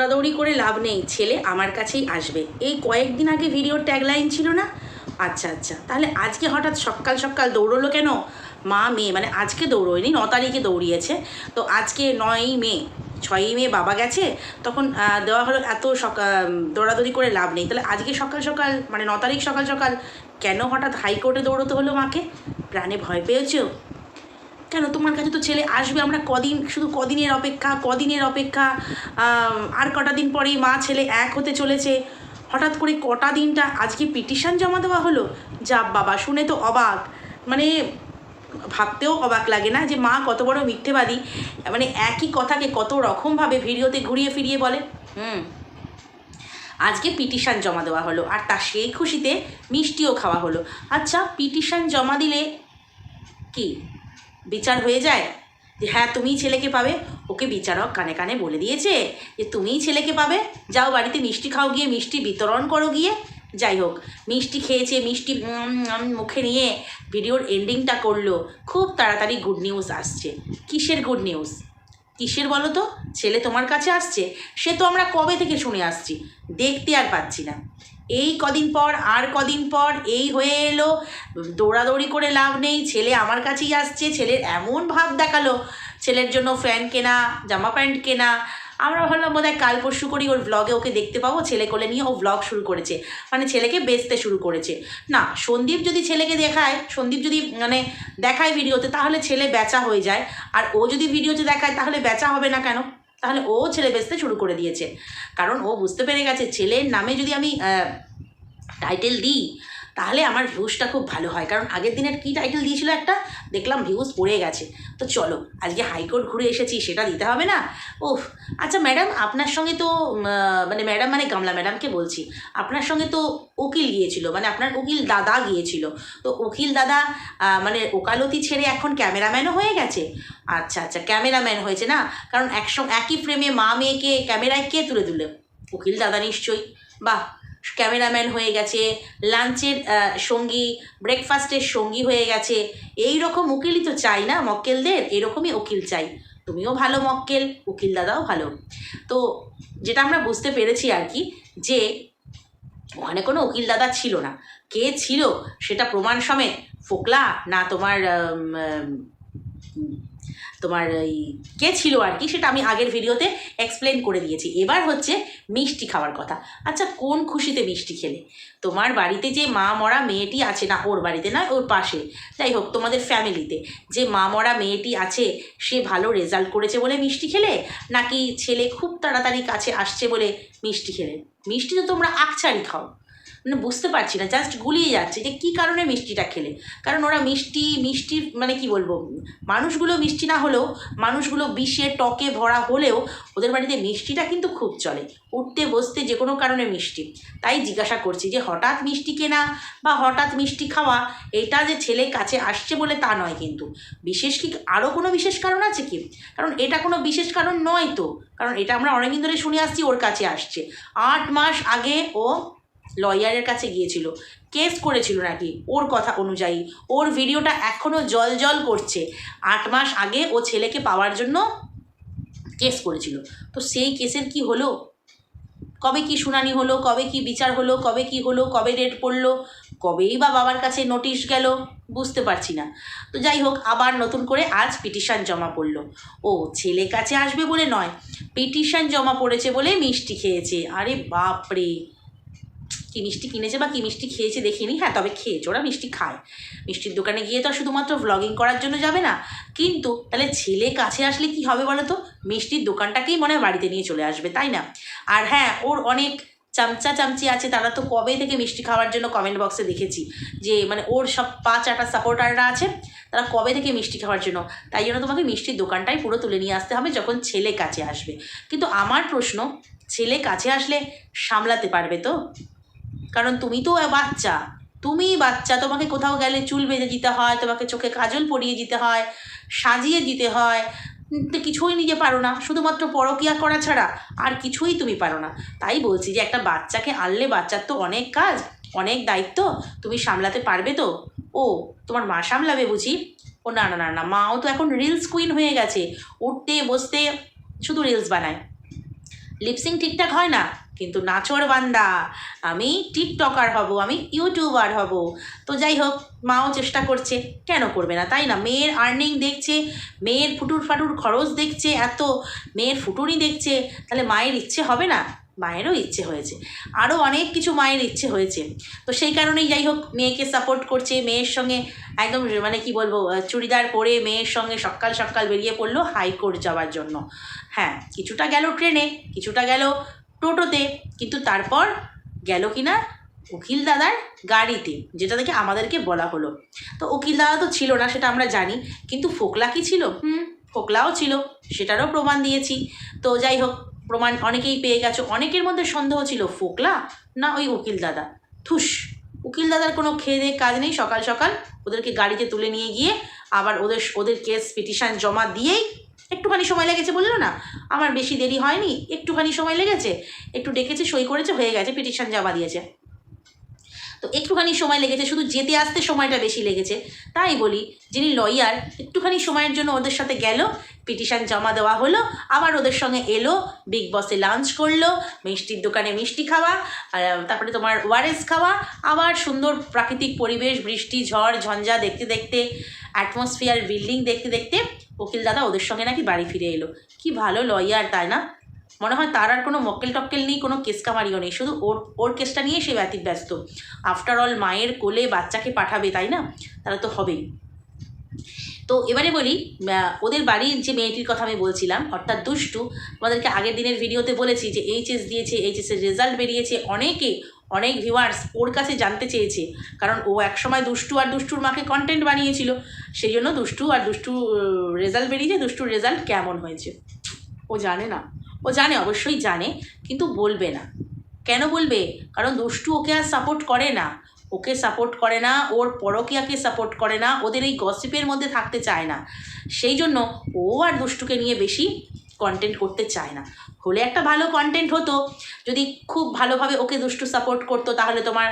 দৌড়াদৌড়ি করে লাভ নেই। ছেলে আমার কাছেই আসবে। এই কয়েকদিন আগে ভিডিওর ট্যাগলাইন ছিল না? আচ্ছা আচ্ছা। তাহলে আজকে হঠাৎ সকাল সকাল দৌড়লো কেন? মা, মেয়ে মানে আজকে দৌড়োয়নি, ন তারিখে দৌড়িয়েছে। তো আজকে নয়ই মে, ছয়ই মে বাবা গেছে, তখন দেওয়া হলো এত সকাল দৌড়াদৌড়ি করে লাভ নেই। তাহলে আজকে সকাল সকাল মানে ন তারিখ সকাল সকাল কেন হঠাৎ হাইকোর্টে দৌড়তে হলো মাকে? প্রাণে ভয় পেয়েছ? কেন? তোমার কাছে তো ছেলে আসবে, আমরা কদিন, শুধু কদিনের অপেক্ষা কদিনের অপেক্ষা আর কটা দিন পরেই মা, ছেলে এক হতে চলেছে। হঠাৎ করে কটা দিনটা আজকে পিটিশন জমা দেওয়া হলো? যা বাবা, শুনে তো অবাক। মানে ভাবতেও অবাক লাগে না যে মা কত বড় মিথ্যেবাদী। মানে একই কথাকে কত রকমভাবে ভিডিওতে ঘুরিয়ে ফিরিয়ে বলে। হুম। আজকে পিটিশন জমা দেওয়া হলো আর তার সেই খুশিতে মিষ্টিও খাওয়া হলো। আচ্ছা পিটিশন জমা দিলে কি? বিচার হয়ে যায়? যে হ্যাঁ তুমিই ছেলেকে পাবে। ওকে বিচারক কানে কানে বলে দিয়েছে যে, তুমিই ছেলেকে পাবে। যাও বাড়িতে মিষ্টি খাও গিয়ে, মিষ্টি বিতরণ করো গিয়ে। যাই হোক, মিষ্টি খেয়েছে, মিষ্টি মুখে নিয়ে ভিডিওর এন্ডিংটা করল। খুব তাড়াতাড়ি গুড নিউজ আসছে। কিসের গুড নিউজ কিসের বলো তো? ছেলে তোমার কাছে আসছে। সে তো আমরা কবে থেকে শুনে আসছি? দেখতে আর পাচ্ছি না। এই কদিন পর, আর কদিন পর, এই হয়ে এলো। দৌড়াদৌড়ি করে লাভ নেই। ছেলে আমার কাছেই আসছে। ছেলের এমন ভাব দেখাল। ছেলের জন্য ফ্যান কেনা, জামা প্যান্ট কেনা। আমরা ভাবলাম, বোধহয় কাল পরশু করি ওর ব্লগে ওকে দেখতে পাবো। ছেলে কোলে নিয়ে ও ব্লগ শুরু করেছে। মানে ছেলেকে বেচতে শুরু করেছে। না, সন্দীপ যদি ছেলেকে দেখায়, সন্দীপ যদি মানে দেখায় ভিডিওতে তাহলে ছেলে বেচা হয়ে যায়। আর ও যদি ভিডিওতে দেখায়, তাহলে বেচা হবে না কেন? তাহলে ও ছেলে বেচতে শুরু করে দিয়েছে। কারণ ও বুঝতে পেরে গেছে, ছেলের নামে যদি আমি টাইটেল দিই তাহলে আমার ভিউজটা খুব ভালো হয়। কারণ আগের দিনের কী টাইটেল দিয়েছিল একটা? দেখলাম ভিউজ পড়ে গেছে। তো চলো, আজকে হাইকোর্ট ঘুরে এসেছি, সেটা দিতে হবে না? ওহ আচ্ছা ম্যাডাম আপনার সঙ্গে তো মানে ম্যাডাম মানে গামলা ম্যাডামকে বলছি। আপনার সঙ্গে তো উকিল গিয়েছিল মানে আপনার উকিল দাদা গিয়েছিল। তো উকিল দাদা মানে ওকালতি ছেড়ে এখন ক্যামেরাম্যানও হয়ে গেছে? আচ্ছা আচ্ছা ক্যামেরাম্যান হয়েছে না? কারণ একসঙ্গে, একই ফ্রেমে মা মেয়েকে ক্যামেরায় কে তুলে দিল উকিল দাদা নিশ্চয়ই। বাহ ক্যামেরাম্যান হয়ে গেছে, লাঞ্চের সঙ্গী ব্রেকফাস্টের সঙ্গী হয়ে গেছে। এই রকম উকিলই তো চাই না মক্কেলদের, এরকমই উকিল চাই। তুমিও ভালো মক্কেল, উকিল দাদাও ভালো। তো যেটা আমরা বুঝতে পেরেছি আর কি, যে ওখানে কোনো উকিল দাদা ছিল না। কে ছিল সেটা প্রমাণ সমেত, ফোকলা না তোমার তোমার এই কে ছিল আর কি, সেটা আমি আগের ভিডিওতে এক্সপ্লেন করে দিয়েছি। এবার হচ্ছে মিষ্টি খাওয়ার কথা। আচ্ছা কোন খুশিতে মিষ্টি খেলে? তোমার বাড়িতে যে মা মরা মেয়েটি আছে না, ওর বাড়িতে না ওর পাশে। যাই হোক, তোমাদের ফ্যামিলিতে যে মা মরা মেয়েটি আছে, সে ভালো রেজাল্ট করেছে বলে মিষ্টি খেলে? নাকি ছেলে খুব তাড়াতাড়ি কাছে আসছে বলে মিষ্টি খেলে? মিষ্টি তো তোমরা আকচারি খাও। মানে বুঝতে পারছি না জাস্ট গুলিয়ে যাচ্ছে যে কী কারণে মিষ্টিটা খেলে। কারণ ওরা মিষ্টি মিষ্টির মানে কি বলব, মানুষগুলো মিষ্টি না হলেও, মানুষগুলো বিষে, টকে, ভরা হলেও ওদের বাড়িতে মিষ্টিটা কিন্তু খুব চলে, উঠতে, বসতে যে কোনো কারণে মিষ্টি। তাই জিজ্ঞাসা করছি যে হঠাৎ মিষ্টি কেনা বা হঠাৎ মিষ্টি খাওয়া, এটা যে ছেলে কাছে আসছে বলে তা নয় কিন্তু। বিশেষ কি আরও কোনো বিশেষ কারণ আছে কি? কারণ এটা কোনো বিশেষ কারণ নয় তো। কারণ এটা আমরা অনেকদিন ধরে শুনে আসছি, ওর কাছে আসছে। আট মাস আগে ও লয়ারের কাছে গিয়েছিল। কেস করেছিল নাকি? ওর কথা অনুযায়ী। ওর ভিডিওটা এখনও জল জল করছে। আট মাস আগে ও ছেলেকে পাওয়ার জন্য কেস করেছিল। তো সেই কেসের কি হলো? কবে কি শুনানি হলো? কবে কি বিচার হলো? কবে কি হলো? কবে ডেট পড়ল? কবেই বা বাবার কাছে নোটিশ গেল? বুঝতে পারছি না। তো যাই হোক, আবার নতুন করে আজ পিটিশান জমা পড়ল। ও ছেলে কাছে আসবে বলে নয়, পিটিশান জমা পড়েছে বলে মিষ্টি খেয়েছে। আরে বাপরে! কি মিষ্টি কিনেছে বা কি মিষ্টি খেয়েছে দেখিনি হ্যাঁ তবে খেয়েছে, ওরা মিষ্টি খায়। মিষ্টির দোকানে গিয়ে তো আর শুধুমাত্র ভ্লগিং করার জন্য যাবে না। কিন্তু তাহলে ছেলে কাছে আসলে কি হবে বলো তো? মিষ্টির দোকানটাকেই মনে হয় বাড়িতে নিয়ে চলে আসবে, তাই না? আর হ্যাঁ ওর অনেক চামচা চামচি আছে, তারা তো কবে থেকে মিষ্টি খাওয়ার জন্য কমেন্ট বক্সে দেখেছি। যে মানে ওর সব পাঁচ আটা সাপোর্টাররা আছে, তারা কবে থেকে মিষ্টি খাওয়ার জন্য। তাই জন্য তোমাকে মিষ্টির দোকানটাই পুরো তুলে নিয়ে আসতে হবে যখন ছেলে কাছে আসবে। কিন্তু আমার প্রশ্ন, ছেলে কাছে আসলে সামলাতে পারবে তো? কারণ তুমি তো বাচ্চা। তুমি বাচ্চা, তোমাকে কোথাও গেলে চুল বেঁধে দিতে হয়, তোমাকে চোখে কাজল পরিয়ে দিতে হয়, সাজিয়ে দিতে হয়। তো কিছুই নিজে পারো না, শুধুমাত্র পরকিয়া করা ছাড়া আর কিছুই তুমি পারো না। তাই বলছি যে একটা বাচ্চাকে আনলে বাচ্চার তো অনেক কাজ, অনেক দায়িত্ব, তুমি সামলাতে পারবে তো? ও, তোমার মা সামলাবে বুঝি? ও, না না না না, মাও তো এখন রিলস কুইন হয়ে গেছে। উঠতে, বসতে শুধু রিলস বানায়। লিপসিং ঠিকঠাক হয় না? কিন্তু নাচর বান্দা, আমি টিকটকার হব, আমি ইউটিউবার হব। তো যাই হোক, মাও চেষ্টা করছে, কেন করবে না? তাই না? মেয়ের আর্নিং দেখছে, মেয়ের ফুটুর ফাটুর খরচ দেখছে এত, মেয়ের ফুটুরি দেখছে, তাহলে মায়ের ইচ্ছে হবে না? মায়েরও ইচ্ছে হয়েছে। আরও অনেক কিছু মায়ের ইচ্ছে হয়েছে। তো সেই কারণেই যাই হোক, মেয়েকে সাপোর্ট করছে, মেয়ের সঙ্গে একদম মানে কি বলব চুড়িদার পরে মেয়ের সঙ্গে সকাল সকাল বেরিয়ে পড়ল হাইকোর্ট যাওয়ার জন্য। হ্যাঁ কিছুটা গেল ট্রেনে, কিছুটা গেল টোটোতে। কিন্তু তারপর গেল কিনা? উকিল দাদার গাড়িতে যেটা দেখে আমাদেরকে বলা হলো। তো উকিল দাদা তো ছিল না সেটা আমরা জানি। কিন্তু ফোকলা কি ছিল? হুম। ফোকলাও ছিল সেটারও প্রমাণ দিয়েছি। তো যাই হোক প্রমাণ অনেকেই পেয়ে গেছো। অনেকের মধ্যে সন্দেহ ছিল ফোকলা না ওই উকিল দাদা। থুস উকিল দাদার কোনো খেয়ে দেয়ে কাজ নেই। সকাল সকাল ওদেরকে গাড়িতে তুলে নিয়ে গিয়ে আবার ওদের ওদের কেস পিটিশন জমা দিয়েই একটুখানি সময় লেগেছে বলল না? আমার বেশি দেরি হয়নি, একটুখানি সময় লেগেছে? একটু ডেকেছে সই করেছে, হয়ে গেছে পিটিশন জমা দিয়েছে। তো একটুখানি সময় লেগেছে, শুধু যেতে আসতে সময়টা বেশি লেগেছে। তাই বলি, যিনি লয়ার একটুখানি সময়ের জন্য ওদের সাথে গেল পিটিশন জমা দেওয়া হলো, আবার ওদের সঙ্গে এলো বিগ বসে লাঞ্চ করল, মিষ্টির দোকানে মিষ্টি খাওয়া তারপরে তোমার ওয়ারেস খাওয়া, আবার সুন্দর প্রাকৃতিক পরিবেশ, বৃষ্টি, ঝড়, ঝঞ্ঝা দেখতে দেখতে অ্যাটমসফিয়ার বিল্ডিং দেখতে দেখতে উকিল দাদা, ওদের সঙ্গে নাকি বাড়ি ফিরে এলো। কি ভালো লয়ার তাই না? মনে হয় তার আর কোনো মক্কেল টক্কেল নেই, কোনো কেস কামারিও নেই। শুধু ওর ওর কেসটা নিয়ে সে ব্যতীত ব্যস্ত আফটার অল মায়ের কোলে বাচ্চাকে পাঠাবে, তাই না? তাহলে তো হবেই। তো এবারে বলি ওদের বাড়ির যে মেয়েটির কথা আমি বলছিলাম, অর্থাৎ দুষ্টু, তোমাদেরকে আগের দিনের ভিডিওতে বলেছি যে এইচএস দিয়েছে এইচএসের রেজাল্ট বেরিয়েছে, অনেকে অনেক ভিউয়ার্স ওর কাছে জানতে চেয়েছে। কারণ ও একসময় দুষ্টু আর দুষ্টুর মাকে কন্টেন্ট বানিয়েছিল। সেই জন্য দুষ্টু আর দুষ্টু রেজাল্ট বেরিয়েছে, দুষ্টুর রেজাল্ট কেমন হয়েছে? ও জানে না। ও জানে, অবশ্যই জানে, কিন্তু বলবে না। কেন বলবে? কারণ দুষ্টু ওকে আর সাপোর্ট করে না। ওকে সাপোর্ট করে না, ওর পরকিয়াকে সাপোর্ট করে না, ওদের এই গসিপের মধ্যে থাকতে চায় না। সেই জন্য ও আর দুষ্টুকে নিয়ে বেশি কন্টেন্ট করতে চায় না। হলে একটা ভালো কন্টেন্ট হতো। যদি খুব ভালোভাবে ওকে দুষ্টু সাপোর্ট করতো, তাহলে তোমার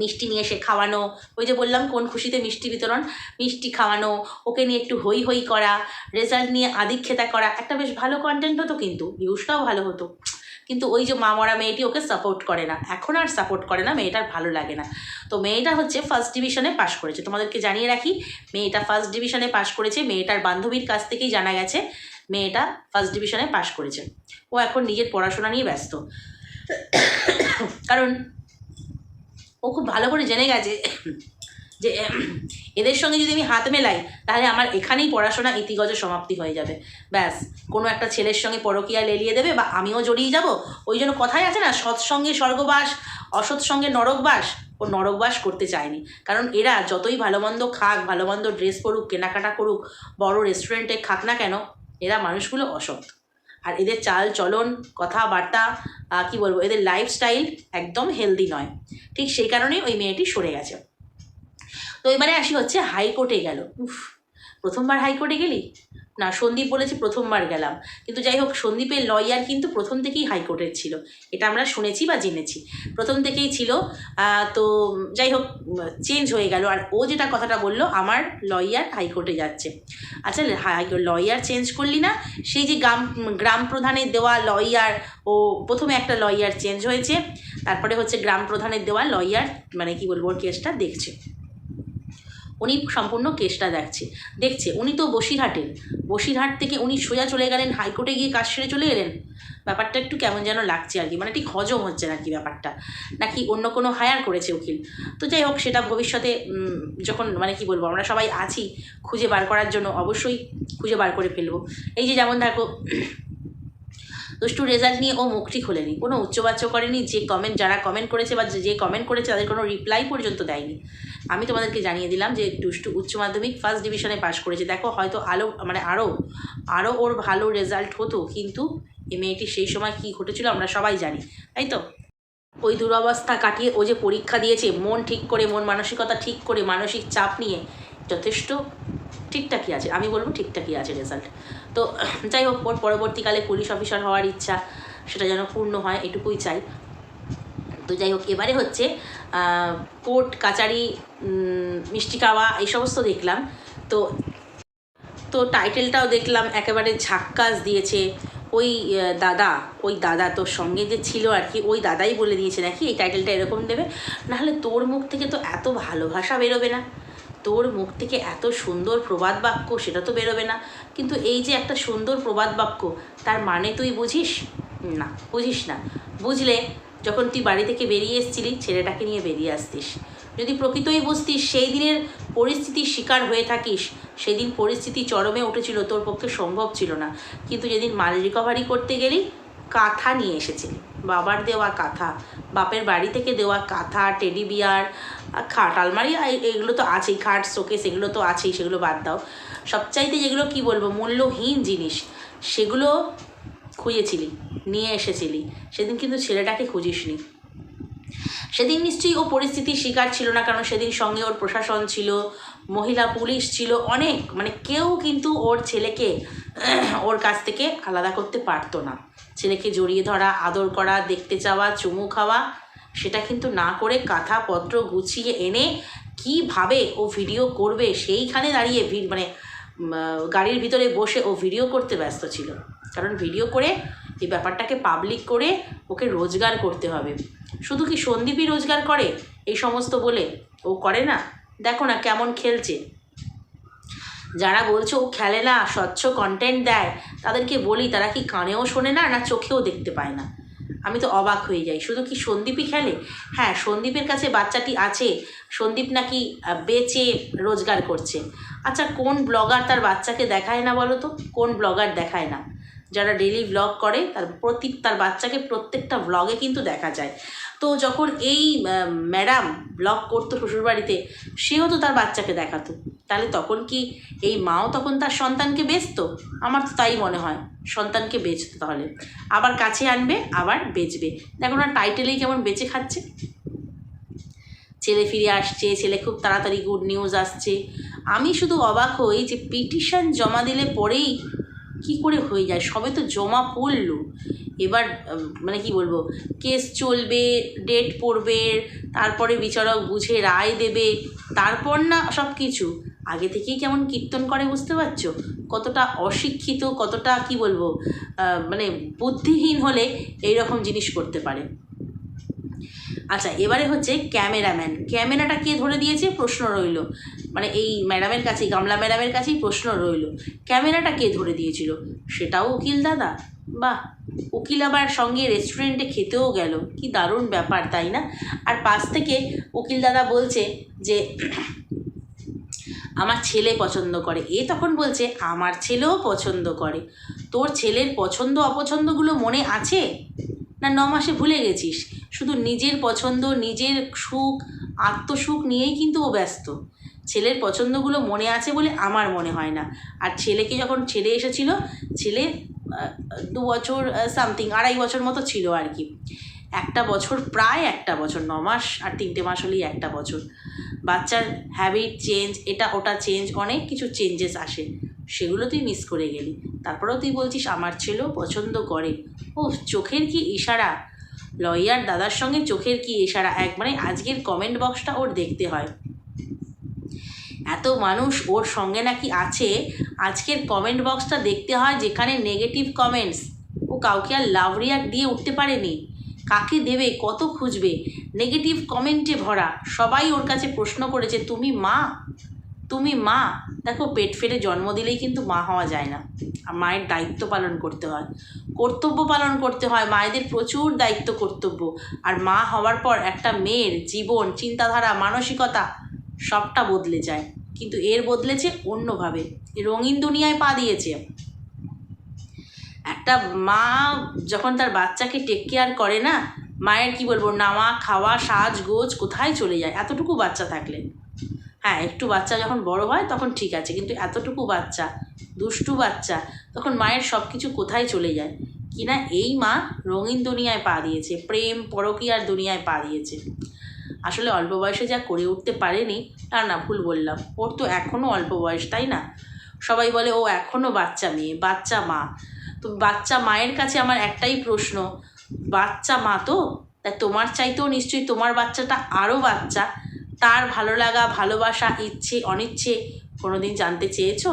মিষ্টি নিয়ে এসে খাওয়ানো, ওই যে বললাম, কোন খুশিতে মিষ্টি বিতরণ, মিষ্টি খাওয়ানো, ওকে নিয়ে একটু হই হই করা রেজাল্ট নিয়ে আদিক্ষেতা করা, একটা বেশ ভালো কন্টেন্ট হতো কিন্তু, ভিউজটাও ভালো হতো। কিন্তু ওই যে মামরা মেয়েটি ওকে সাপোর্ট করে না। এখন আর সাপোর্ট করে না, মেয়েটার ভালো লাগে না। তো মেয়েটা হচ্ছে ফার্স্ট ডিভিশনে পাশ করেছে। তোমাদেরকে জানিয়ে রাখি, মেয়েটা ফার্স্ট ডিভিশনে পাশ করেছে, মেয়েটার বান্ধবীর কাছ থেকেই জানা গেছে মেয়েটা ফার্স্ট ডিভিশনে পাশ করেছে। ও এখন নিজের পড়াশোনা নিয়ে ব্যস্ত। কারণ ও খুব ভালো করে জেনে গেছে যে এদের সঙ্গে যদি আমি হাত মেলাই, তাহলে আমার এখানেই পড়াশোনা ইতিগজ সমাপ্তি হয়ে যাবে। ব্যাস, কোনো একটা ছেলের সঙ্গে পরকীয়া লেলিয়ে দেবে বা আমিও জড়িয়ে যাব। ওই জন্য কথাই আছে না সৎসঙ্গে স্বর্গবাস, অসৎ সঙ্গে নরকবাস, ও নরকবাস করতে চায়নি। কারণ এরা যতই ভালো মন্দ খাক, ভালো মন্দ ড্রেস পরুক, কেনাকাটা করুক, বড় রেস্টুরেন্টে খাক না কেন এরা মানুষগুলো অসৎ। আর এদের চাল, চলন, কথাবার্তা কি বলব, এদের লাইফস্টাইল একদম হেলদি নয়। ঠিক সেই কারণেই ওই মেয়েটি সরে গেছে। তো এবারে আসি হচ্ছে হাইকোর্টে গেল। উফ, প্রথমবার হাইকোর্টে গেলি? না, সন্দীপ বলেছে প্রথমবার গেলাম। কিন্তু যাই হোক, সন্দীপের লয়ার কিন্তু প্রথম থেকেই হাইকোর্টের ছিল। এটা আমরা শুনেছি বা জেনেছি। প্রথম থেকেই ছিল। তো যাই হোক চেঞ্জ হয়ে গেল। আর ও যেটা কথাটা বলল, আমার লয়ার হাইকোর্টে যাচ্ছে। আচ্ছা লয়ার চেঞ্জ করলি না? সেই যে গ্রাম গ্রাম প্রধানের দেওয়া লয়ার, ও প্রথমে একটা লয়ার চেঞ্জ হয়েছে। তারপরে হচ্ছে গ্রাম প্রধানের দেওয়া লয়ার মানে কি বলব, ওর কেসটা দেখছে। উনি সম্পূর্ণ কেসটা দেখছে। দেখছে, উনি তো বসিরহাটের বসিরহাট থেকে উনি সোজা চলে গেলেন, হাইকোর্টে গিয়ে কাজ সেরে চলে এলেন। ব্যাপারটা একটু কেমন যেন লাগছে আর কি মানে ঠিক হজম হচ্ছে নাকি ব্যাপারটা? নাকি অন্য কোনো হায়ার করেছে উকিল? তো যাই হোক, সেটা ভবিষ্যতে যখন মানে কি বলব, আমরা সবাই আছি খুঁজে বার করার জন্য, অবশ্যই খুঁজে বার করে ফেলব। এই যে যেমন দেখো দুষ্টু রেজাল্ট নিয়ে ও মুখটি খোলেনি। কোনো উচ্চবাচ্য করেনি, যে কমেন্ট যারা কমেন্ট করেছে বা যে কমেন্ট করেছে তাদের কোনো রিপ্লাই পর্যন্ত দেয়নি। আমি তোমাদেরকে জানিয়ে দিলাম যে দুষ্টু উচ্চ মাধ্যমিক ফার্স্ট ডিভিশনে পাশ করেছে। দেখো, হয়তো আলো মানে আরও আরও ওর ভালো রেজাল্ট হতো, কিন্তু এই মেয়েটি সেই সময় কী ঘটেছিল আমরা সবাই জানি, তাই তো? ওই দুরবস্থা কাটিয়ে ও যে পরীক্ষা দিয়েছে, মন ঠিক করে, মন মানসিকতা ঠিক করে, মানসিক চাপ নিয়ে, যথেষ্ট ঠিকঠাকই আছে, আমি বলব ঠিকঠাকই আছে রেজাল্ট তো যাই হোক, ওর পরবর্তীকালে পুলিশ অফিসার হওয়ার ইচ্ছা, সেটা যেন পূর্ণ হয়, এটুকুই চাই। তো যাই হোক, এবারে হচ্ছে কোর্ট, কাচারি মিষ্টি খাওয়া, এই সমস্ত দেখলাম। তো তো টাইটেলটাও দেখলাম, একেবারে ঝাক্কাস দিয়েছে। ওই দাদা ওই দাদা তোর সঙ্গে যে ছিল আর কি, ওই দাদাই বলে দিয়েছে নাকি এই টাইটেলটা এরকম দেবে, নাহলে তোর মুখ থেকে তো এত ভালো ভাষা বেরোবে না। তোর মুখ থেকে এত সুন্দর প্রবাদ বাক্য, সেটা তো বেরোবে না। কিন্তু এই যে একটা সুন্দর প্রবাদ বাক্য, তার মানে তুই বুঝিস? না বুঝিস না। বুঝলে যখন তুই বাড়ি থেকে বেরিয়ে এসেছিলি, ছেলেটাকে নিয়ে বেরিয়ে আসতিস। যদি প্রকৃতই বুঝতিস, সেই দিনের পরিস্থিতির শিকার হয়ে থাকিস। সেদিন পরিস্থিতি চরমে উঠেছিল, তোর পক্ষে সম্ভব ছিল না। কিন্তু যেদিন মাল রিকভারি করতে গেলি, কাঁথা নিয়ে এসেছিলি। বাবার দেওয়া কাঁথা, বাপের বাড়ি থেকে দেওয়া কাঁথা টেডি বিয়ার আর খাট, আলমারি এগুলো তো আছেই, খাট, শোকেস, এগুলো তো আছেই, সেগুলো বাদ দাও। সবচাইতে যেগুলো কি বলব, মূল্যহীন জিনিস, সেগুলো খুঁজেছিলি, নিয়ে এসেছিলি। সেদিন কিন্তু ছেলেটাকে খুঁজিসনি। সেদিন নিশ্চয়ই ও পরিস্থিতির শিকার ছিল না, কারণ সেদিন সঙ্গে ওর প্রশাসন ছিল, মহিলা, পুলিশ ছিল, অনেক। মানে কেউ কিন্তু ওর ছেলেকে, ওর কাছ থেকে আলাদা করতে পারতো না। ছেলেকে জড়িয়ে ধরা, আদর করা, দেখতে চাওয়া, চুমু খাওয়া সেটা কিন্তু না করে কাঁথা পত্র গুছিয়ে এনে কীভাবে ও ভিডিও করবে, সেইখানে দাঁড়িয়ে মানে গাড়ির ভিতরে বসে ও ভিডিও করতে ব্যস্ত ছিল। কারণ ভিডিও করে এই ব্যাপারটাকে পাবলিক করে ওকে রোজগার করতে হবে। শুধু কি সন্দীপই রোজগার করে? এই সমস্ত বলে ও করে না? দেখো না কেমন খেলছে। যারা বলছে ও খেলে না, স্বচ্ছ কন্টেন্ট দেয়, তাদেরকে বলি, তারা কি কানেও শোনে না না চোখেও দেখতে পায় না? আমি তো অবাক হয়ে যাই। শুধু কি সন্দীপই খেলে? হ্যাঁ সন্দীপের কাছে বাচ্চাটি আছে। সন্দীপ নাকি বেঁচে রোজগার করছে। আচ্ছা কোন ব্লগার তার বাচ্চাকে দেখায় না বলো তো? কোন ব্লগার দেখায় না? যারা ডেলি ব্লগ করে, তার প্রতি, তার বাচ্চাকে প্রত্যেকটা ব্লগে কিন্তু দেখা যায়। তো যখন এই ম্যাডাম ব্লগ করতো শ্বশুরবাড়িতে, সেও তো তার বাচ্চাকে দেখাতো। তাহলে তখন কি এই মাও তখন তার সন্তানকে বেচতো? আমার তো তাই মনে হয়। সন্তানকে বেচতো তাহলে। আবার কাছে আনবে, আবার বেচবে। দেখো না টাইটেলেই কেমন বেঁচে খাচ্ছে। ছেলে ফিরে আসছে, ছেলে খুব তাড়াতাড়ি গুড নিউজ আসছে। আমি শুধু অবাক হই যে পিটিশন জমা দিলে পরেই কি করে হয়ে যায়? সবে তো জমা পড়ল। এবার মানে কি বলব, কেস চলবে ডেট পড়বে, তারপরে বিচারক বুঝে রায় দেবে, তারপর না সব কিছু আগে থেকেই কেমন কীর্তন করে বুঝতে পারছ? কতটা অশিক্ষিত, কতটা কি বলব মানে বুদ্ধিহীন হলে এই রকম জিনিস করতে পারে। আচ্ছা এবারে হচ্ছে ক্যামেরাম্যান। ক্যামেরাটা কে ধরে দিয়েছে? প্রশ্ন রইল। মানে এই ম্যাডামের কাছেই, গামলা ম্যাডামের কাছেই প্রশ্ন রইল। ক্যামেরাটা কে ধরে দিয়েছিল? সেটাও উকিল দাদা। বাহ উকিল আবার সঙ্গে রেস্টুরেন্টে খেতেও গেল। কি দারুণ ব্যাপার, তাই না? আর পাশ থেকে উকিল দাদা বলছে যে, আমার ছেলে পছন্দ করে। এ তখন বলছে, আমার ছেলেও পছন্দ করে। তোর ছেলের পছন্দ অপছন্দগুলো মনে আছে? না, ন মাসে ভুলে গেছিস। শুধু নিজের পছন্দ, নিজের সুখ, আত্মসুখ নিয়েই কিন্তু ও ব্যস্ত। ছেলের পছন্দগুলো মনে আছে বলে আমার মনে হয় না। আর ছেলেকে যখন ছেলে এসেছিল, ছেলে দু বছর সামথিং আড়াই বছর মতো ছিল আর কি। একটা বছর, প্রায় একটা বছর, ন মাস আর তিনটে মাস হলেই একটা বছর। বাচ্চার হ্যাবিট চেঞ্জ এটা ওটা চেঞ্জ অনেক কিছু চেঞ্জেস আসে। সেগুলো তুই মিস করে গেলি। তারপরেও তুই বলছিস, আমার ছেলেও পছন্দ করে। ও চোখের কি ইশারা? লয়ার দাদার সঙ্গে চোখের কি ইশারা? এক মানে আজকের কমেন্ট বক্সটা ওর দেখতে হয়। এত মানুষ ওর সঙ্গে নাকি আছে? আজকের কমেন্ট বক্সটা দেখতে হয় যেখানে নেগেটিভ কমেন্টস ও কাউকে আর লাভ রিয়াক্ট দিয়ে উঠতে পারেনি। কাকে দেবে? কত খুঁজবে? নেগেটিভ কমেন্টে ভরা। সবাই ওর কাছে প্রশ্ন করেছে, তুমি মা? তুমি মা? দেখো, পেট ফেটে জন্ম দিলেই কিন্তু মা হওয়া যায় না। আর মায়ের দায়িত্ব পালন করতে হয়। কর্তব্য পালন করতে হয়। মায়েদের প্রচুর দায়িত্ব কর্তব্য। আর মা হওয়ার পর একটা মেয়ের জীবন, চিন্তাধারা, মানসিকতা সবটা বদলে যায়। কিন্তু এর বদলেছে অন্যভাবে। রঙিন দুনিয়ায় পা দিয়েছে। একটা মা যখন তার বাচ্চাকে টেক কেয়ার করে না, মায়ের কি বলব নাওয়া খাওয়া, সাজ, গোজ কোথায় চলে যায়? এতটুকু বাচ্চা থাকলে। হ্যাঁ একটু বাচ্চা যখন বড় হয় তখন ঠিক আছে, কিন্তু এতটুকু বাচ্চা, দুষ্টু বাচ্চা, তখন মায়ের সব কিছু কোথায় চলে যায়? কিনা এই মা রঙিন দুনিয়ায় পা দিয়েছে, প্রেম, পরকীয়ার দুনিয়ায় পা দিয়েছে। আসলে অল্প বয়সে যা করে উঠতে পারেনি না না ভুল বললাম। ওর তো এখনও অল্প বয়স, তাই না? সবাই বলে, ও এখনও বাচ্চা মেয়ে, বাচ্চা মা। তো বাচ্চা মায়ের কাছে আমার একটাই প্রশ্ন, বাচ্চা মা তো? তা তোমার চাইতেও নিশ্চয়ই তোমার বাচ্চাটা আরও বাচ্চা। তার ভালো লাগা, ভালোবাসা, ইচ্ছে, অনিচ্ছে কোনো দিন জানতে চেয়েছো?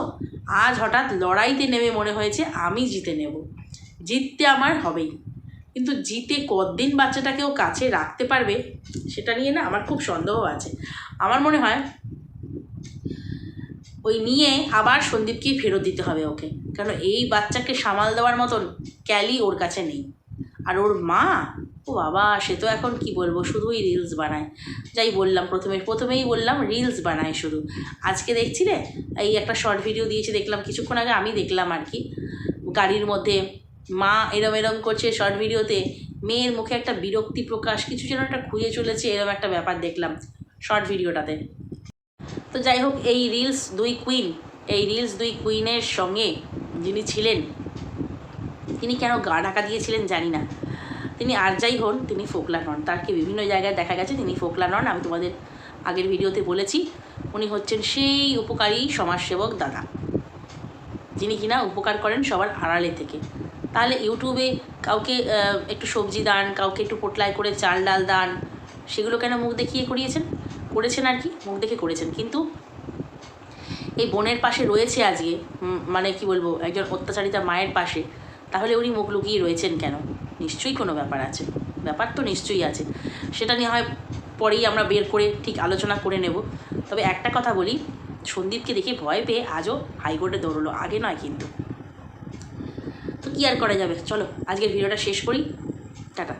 আজ হঠাৎ লড়াইতে নেমে মনে হয়েছে আমি জিতে নেব। জিততে আমার হবেই। কিন্তু জিতে কদিন বাচ্চাটাকেও কাছে রাখতে পারবে, সেটা নিয়ে না আমার খুব সন্দেহ আছে। আমার মনে হয় ওই নিয়ে আবার সন্দীপকেই ফেরত দিতে হবে ওকে। কারণ এই বাচ্চাকে সামাল দেওয়ার মতন ক্যালি ওর কাছে নেই। আর ওর মা? ও বাবা, সে তো এখন কি বলব, শুধুই রিলস বানায়। যাই বললাম, প্রথমে, প্রথমেই বললাম রিলস বানায় শুধু। আজকে দেখছিলে? এই একটা শর্ট ভিডিও দিয়েছি, দেখলাম কিছুক্ষণ আগে আমি দেখলাম আর কি। গাড়ির মধ্যে মা এরম এরম করছে শর্ট ভিডিওতে মেয়ের মুখে একটা বিরক্তি প্রকাশ, কিছু যেন একটা খুঁজে চলেছে, এরম একটা ব্যাপার দেখলাম শর্ট ভিডিওটাতে তো যাই হোক, এই রিলস দুই কুইন এই রিলস দুই কুইনের সঙ্গে যিনি ছিলেন, তিনি কেন গা ঢাকা দিয়েছিলেন জানি না। তিনি আর যাই হন, তিনি ফোকলা নন। তারকে বিভিন্ন জায়গায় দেখা গেছে, তিনি ফোকলা নন। আমি তোমাদের আগের ভিডিওতে বলেছি, উনি হচ্ছেন সেই উপকারী সমাজসেবক দাদা, যিনি কিনা উপকার করেন সবার আড়ালে থেকে। তাহলে ইউটিউবে কাউকে একটু সবজি দান, কাউকে একটু পোটলাই করে চাল ডাল দান, সেগুলো কেন মুখ দেখিয়ে করিয়েছেন? করেছেন আর কি? মুখ দেখে করেছেন। কিন্তু এই বোনের পাশে রয়েছে আজকে মানে কি বলব, একজন অত্যাচারিতা মায়ের পাশে, তাহলে উনি মুখ লুকিয়ে রয়েছেন কেন? নিশ্চয়ই কোনো ব্যাপার আছে। ব্যাপার তো নিশ্চয়ই আছে। সেটা নিয়ে হয় পরেই আমরা বের করে ঠিক আলোচনা করে নেব। তবে একটা কথা বলি, সন্দীপকে দেখে ভয় পেয়ে আজও হাইকোর্টে দৌড়লো, আগে নয় কিন্তু। কী আর করা যাবে? চলো আজকের ভিডিওটা শেষ করি। টাটা।